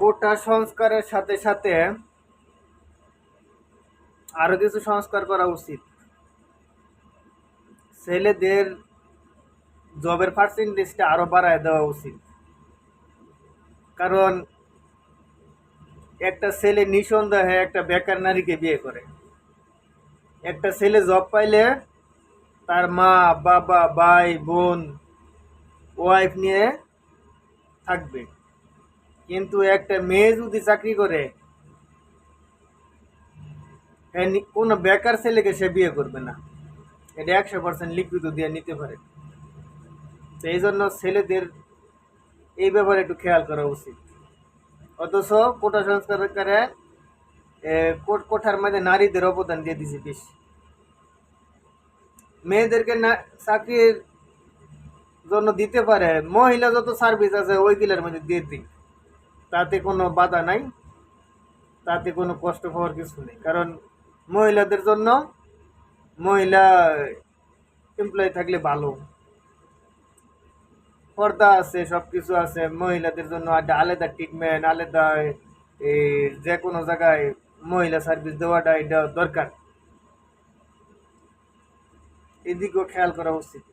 কোটা সংস্কারের সাথে সাথে আরও কিছু সংস্কার করা উচিত। ছেলেদের জবের পার্সেন্টেজটা আরও বাড়ায় দেওয়া উচিত। কারণ একটা ছেলে নিঃসন্দেহে একটা বেকার নারীকে বিয়ে করে। একটা ছেলে জব পাইলে তার মা, বাবা, ভাই, বোন ওয়াইফ নিয়ে থাকবে। কিন্তু একটা মেয়ে যদি চাকরি করে কোনো বেকার ছেলেকে সে বিয়ে করবে না। এটা একশো পার্সেন্ট লিখিত দিয়ে নিতে পারে। তো এই জন্য ছেলেদের এই ব্যাপারে একটু খেয়াল করা উচিত। অথচ কোটা সংস্কারে কোট- কোঠার মধ্যে নারীদের অবদান দিয়ে দিছে বেশি। মেয়েদেরকে না চাকরির জন্য দিতে পারে, মহিলা যত সার্ভিস আছে ওইগুলোর মধ্যে দিয়ে দিই তাতে কোনো বাধা নাই। তাতে কোনো কষ্ট পাওয়ার কিছু নেই। কারণ মহিলাদের জন্য মহিলা এমপ্লয় থাকলে ভালো। পর্দা আছে সব কিছু আছে। মহিলাদের জন্য একটা আলাদা ট্রিটমেন্ট আলাদা যে কোনো জায়গায় মহিলা সার্ভিস দেওয়াটা এটা দরকার। এদিকেও খেয়াল করা উচিত।